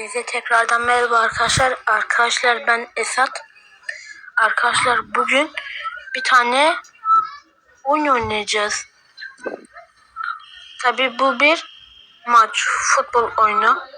Hepinize tekrardan merhaba arkadaşlar. Arkadaşlar ben Esat. Arkadaşlar bugün bir tane oyun oynayacağız. Tabi bu bir maç. Futbol oyunu.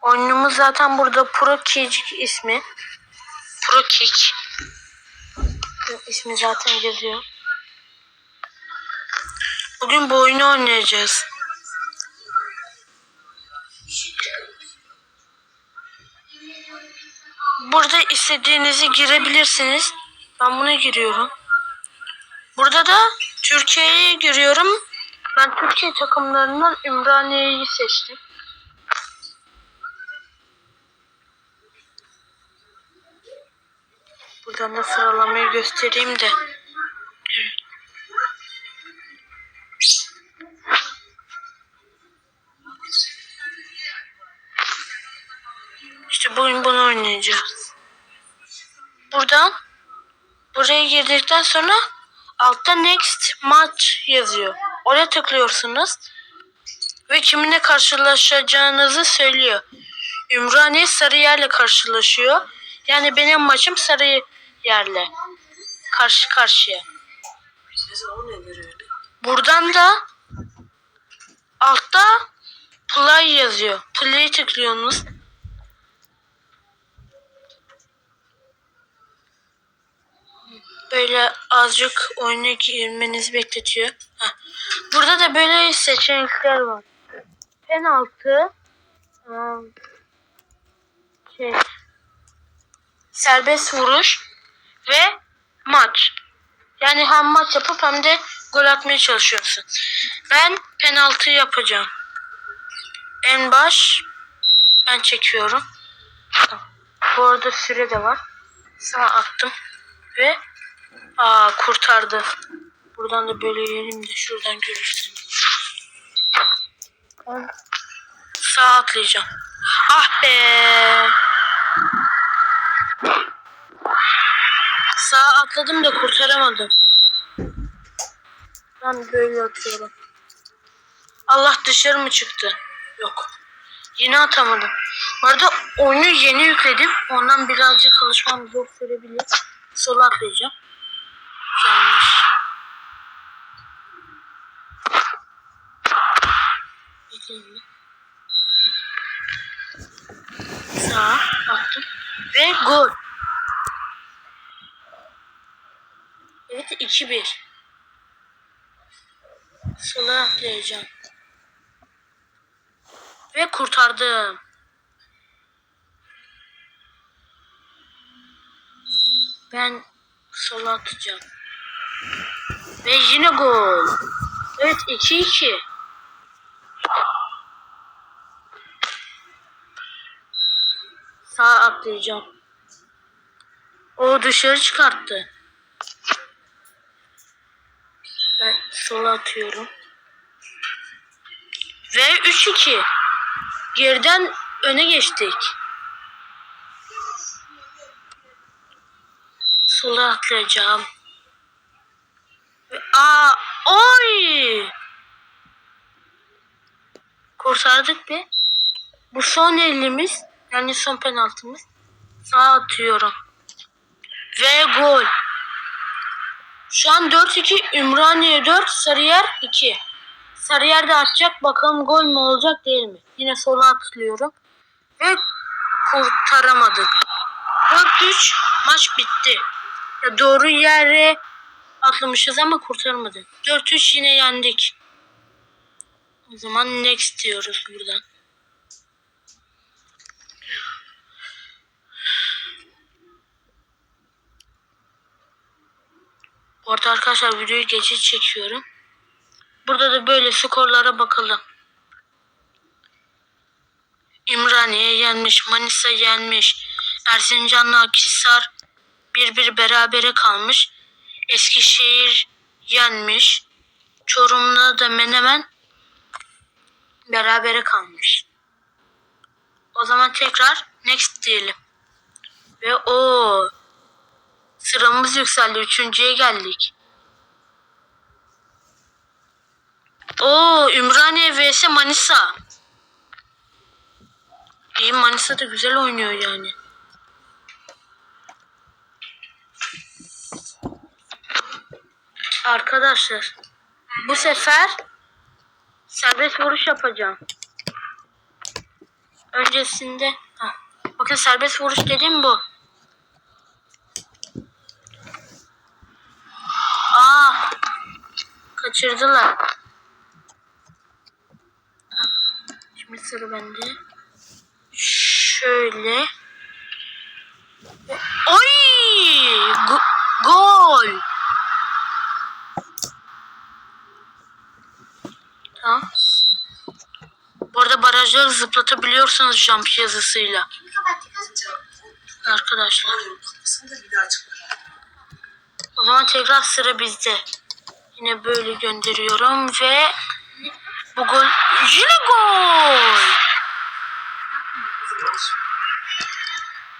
Oyunumuz zaten burada Pro Kick ismi. Pro Kick. İsmi zaten yazıyor. Bugün bu oyunu oynayacağız. Burada istediğinizi girebilirsiniz. Ben buna giriyorum. Burada da Türkiye'ye giriyorum. Ben Türkiye takımlarından Ümraniye'yi seçtim. Buradan da sıralamayı göstereyim de. İşte bugün bunu oynayacağız. Buradan buraya girdikten sonra altta next match yazıyor. Oraya tıklıyorsunuz ve kiminle karşılaşacağınızı söylüyor. Ümraniye Sarıyer'le karşılaşıyor. Yani benim maçım Sarıyer'le karşı karşıya. Buradan da altta play yazıyor. Play'i tıklıyorsunuz. Böyle azıcık oyuna girmenizi bekletiyor. Heh. Burada da böyle seçenekler var. Penaltı, ım, şey, serbest vuruş ve maç. Yani hem maç yapıp hem de gol atmaya çalışıyorsun. Ben penaltı yapacağım. En baş ben çekiyorum. Bu arada süre de var. Sağ attım ve Aa kurtardı. Buradan da böyle yerim de şuradan görürsün. Ben Sağ atlayacağım. Ah be. Sağ atladım da kurtaramadım. Ben böyle atıyorum. Allah dışarı mı çıktı? Yok. Yine atamadım. Bu arada oyunu yeni yükledim. Ondan birazcık alışmam zor sürebilir. Sola atlayacağım. Yanlış. Sağa attım. Ve gol. Evet 2-1. Sola atlayacağım. Ve kurtardım. Ben sola atacağım. Ve yine gol. Evet 2-2. Sağa atlayacağım. O dışarı çıkarttı. Ben sola atıyorum. Ve 3-2. Geriden öne geçtik. Sola atlayacağım. Aa, oy! Kurtardık be. Bu son elimiz. Yani son penaltımız. Sağa atıyorum. Ve gol. Şu an 4-2 Ümraniye 4, Sarıyer 2. Sarıyer de atacak. Bakalım gol mü olacak değil mi? Yine sola atlıyorum. Ve kurtaramadık. 4-3 maç bitti. Ya doğru yere atlamışız ama kurtarmadık. 4-3 yine yendik. O zaman next diyoruz buradan. Bu arada arkadaşlar videoyu geçiş çekiyorum. Burada da böyle skorlara bakalım. İmraniye yenmiş, Manisa yenmiş, Erzincan'la Akhisar bir bir berabere kalmış. Eskişehir yenmiş. Çorum'da da Menemen berabere kalmış. O zaman tekrar next diyelim. Ve o sıramız yükseldi. Üçüncüye geldik. O Ümraniye vs Manisa. İyi Manisa da güzel oynuyor yani. Arkadaşlar bu sefer serbest vuruş yapacağım. Öncesinde ha, bakın serbest vuruş dediğim bu. Aa kaçırdılar. Şimdi sıra bende. Şöyle. Oy! Go- gol! Tamam. Bu arada barajları zıplatabiliyorsunuz jump yazısıyla. Arkadaşlar. O zaman tekrar sıra bizde. Yine böyle gönderiyorum ve bu gol yine gol.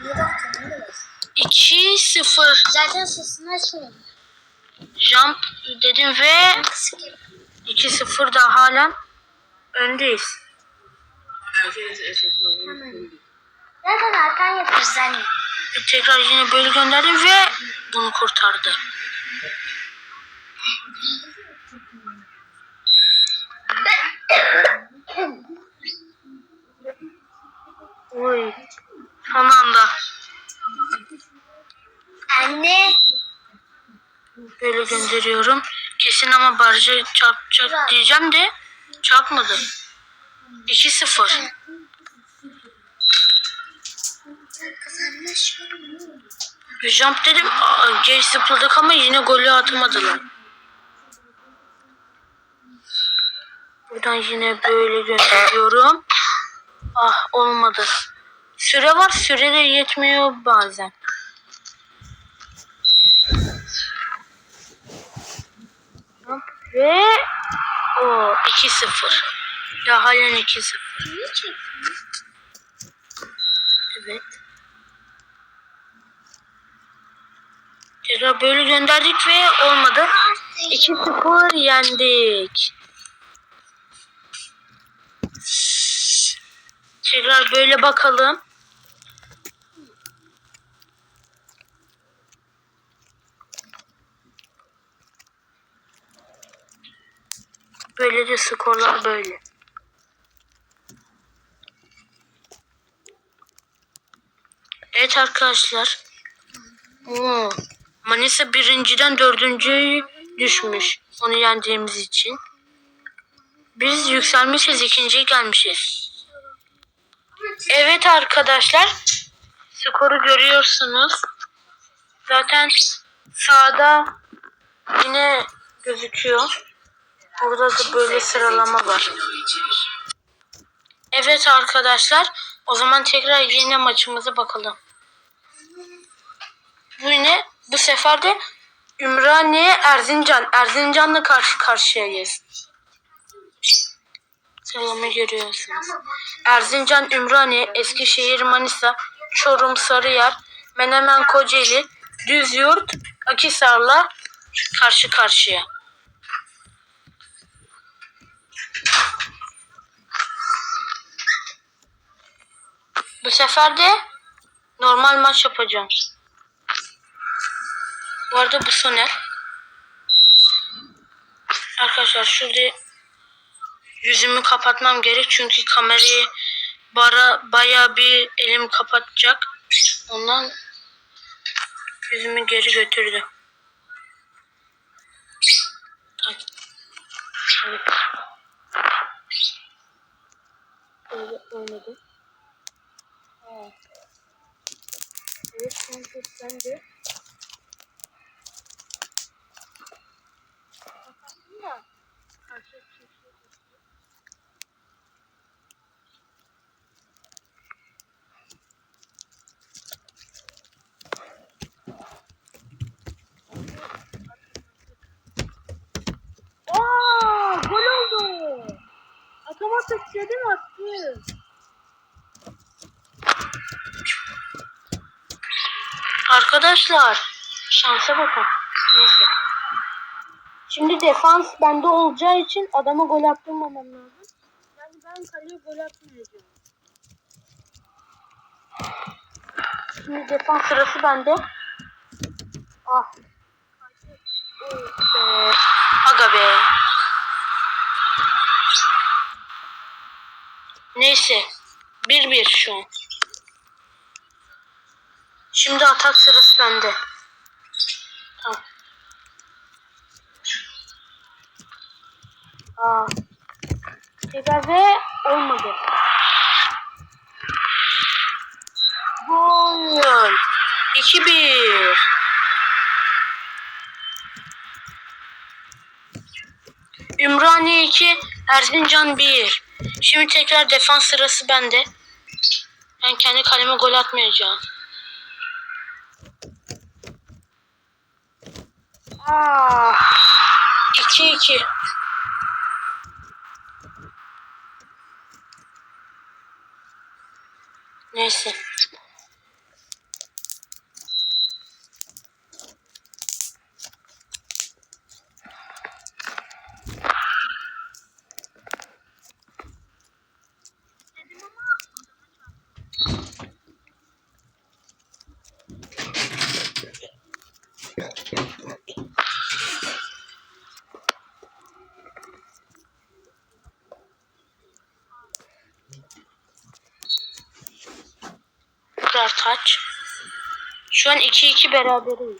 Ne 2-0 Zaten sesini açmadım. jump dedim ve Kısık yap. 2-0 da halen öndeyiz. Zaten arkan yaparız anne. Tekrar yine böyle gönderdim ve bunu kurtardı. Oy. Son anda Anne. böyle gönderiyorum. Kesin ama barajı çarpacak diyeceğim de çarpmadı. 2-0. Kazanmış. Jump dedim aa, geç zıpladık ama yine golü atamadılar. Buradan yine böyle gönderiyorum. Ah olmadı. Süre var süre de yetmiyor bazen. Ve o 2-0. Ya halen 2-0. Niye çekiyorsun? Evet. Tekrar böyle gönderdik ve olmadı. 2-0 yendik. Tekrar böyle bakalım. Böylece skorlar böyle. Evet arkadaşlar. Oo, Manisa birinciden dördüncüye düşmüş. Onu yendiğimiz için. Biz yükselmişiz ikinciye gelmişiz. Evet arkadaşlar. Skoru görüyorsunuz. Zaten sağda yine gözüküyor. Burada da böyle sıralama var. Evet arkadaşlar. O zaman tekrar yine maçımıza bakalım. Bu yine bu sefer de Ümraniye Erzincan. Erzincan'la karşı karşıyayız. Sıralamayı görüyorsunuz. Erzincan, Ümraniye, Eskişehir, Manisa, Çorum, Sarıyer, Menemen, Kocaeli, Düzyurt, Akisar'la karşı karşıya. Bu sefer de normal maç yapacağım. Bu arada bu soner. Arkadaşlar şurada yüzümü kapatmam gerek çünkü kamerayı bara baya bir elim kapatacak. Ondan yüzümü geri götürdü. Evet. Böyle oynadı. Evet. Evet, sen de. Kapattın da. Karşı kimse yok. Aa, gol oldu. Atamadık dedim attı. Arkadaşlar şansa bakın. Neyse. Şimdi defans bende olacağı için adama gol attırmamam lazım. Yani ben kaleye gol atmayacağım. Şimdi defans sırası bende. Ah. Be. Aga be. Neyse. 1-1 şu an. Şimdi atak sırası bende. Tamam. Aa. Tekrar ve olmadı. Gol. 2-1. Ümraniye 2, Erzincan 1. Şimdi tekrar defans sırası bende. Ben kendi kaleme gol atmayacağım. Ah. 2-2. Neyse. Tekrar. Şu an 2-2 beraberiz.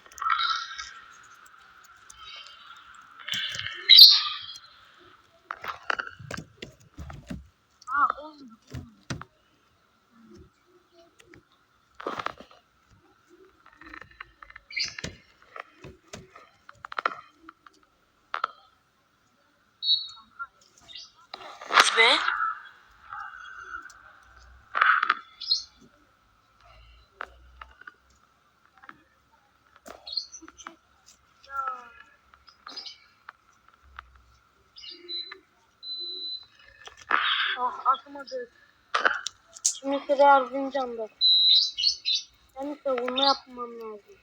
Kız be. Atmadık. Şimdi sıra Erzincan'da. Yani savunma yapmam lazım.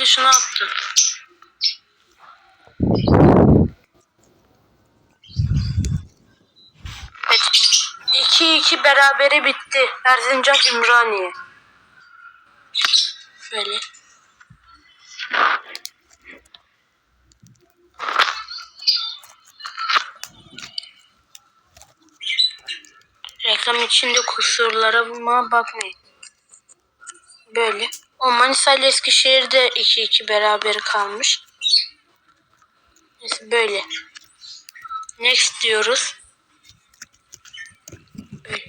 Dışına attı. Evet. 2-2 berabere bitti. Erzincan Ümraniye. Şöyle. Reklam içinde kusurlarıma bakmayın. Böyle. O Manisa ile Eskişehir de 2-2 beraber kalmış. Neyse böyle. Next diyoruz. Böyle.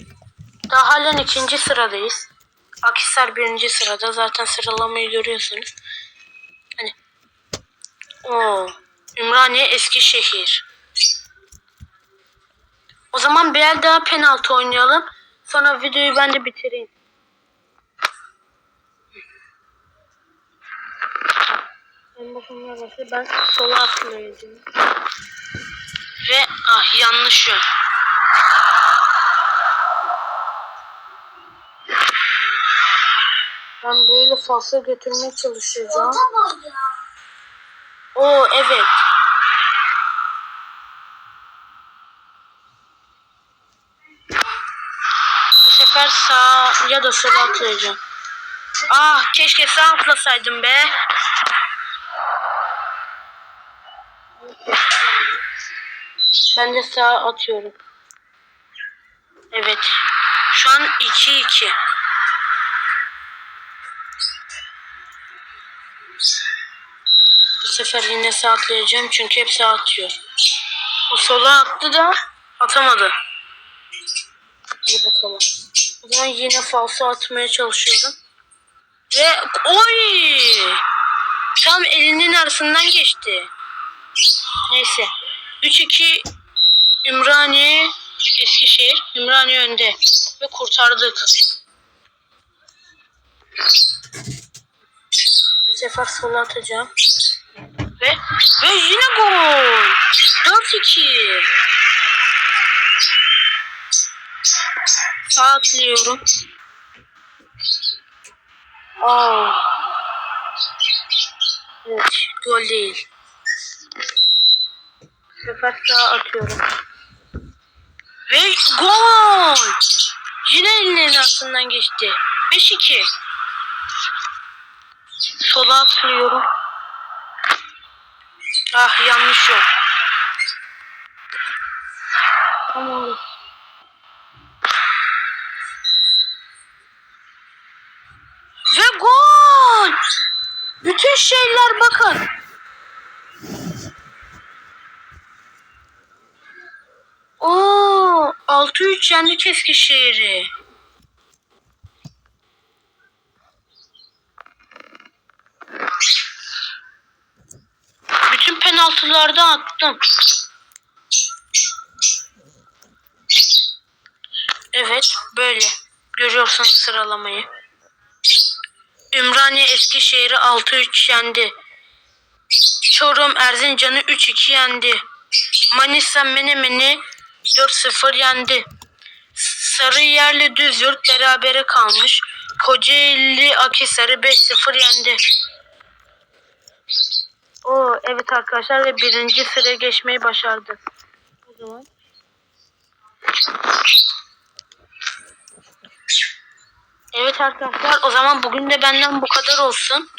Daha halen ikinci sıradayız. Akhisar birinci sırada. Zaten sıralamayı görüyorsunuz. Hani. o Ümraniye Eskişehir. O zaman bir el daha penaltı oynayalım. Sonra videoyu ben de bitireyim. En başında burası ben sola atmayacağım. Ve ah yanlış yön. Ben böyle fazla götürmeye çalışacağım. Orta boy ya. Oo evet. Bu sefer sağ ya da sola atlayacağım. Ah keşke sağ atlasaydım be. Ben de sağa atıyorum. Evet. Şu an 2-2. Bu sefer yine sağ atlayacağım çünkü hep sağ atıyor. O sola attı da atamadı. Hadi bakalım. O zaman yine falso atmaya çalışıyorum. Ve oy! Tam elinin arasından geçti. Neyse. 3-2 Ümraniye Eskişehir. Ümraniye önde. Ve kurtardık. Bu sefer sola atacağım. Ve ve yine gol. 4-2. Sağ atlıyorum. Aa. Evet, gol değil. Bu sefer sağ atıyorum. Ve gol! Yine elinin altından geçti. 5-2. Sola atlıyorum. Ah yanlış yok. Tamam. Ve gol! Bütün şeyler bakın. Oo, 6-3 yendi Eskişehir'i. Bütün penaltılarda attım. Evet, böyle. Görüyorsunuz sıralamayı. Ümraniye Eskişehir'i 6-3 yendi. Çorum Erzincan'ı 3-2 yendi. Manisa Menemen'i 4-0 yendi. Sarıyer'le Düzyurt berabere kalmış. Kocaeli Akhisar'ı 5-0 yendi. Oo, evet arkadaşlar ve birinci sıraya geçmeyi başardı. O zaman. Evet arkadaşlar o zaman bugün de benden bu kadar olsun.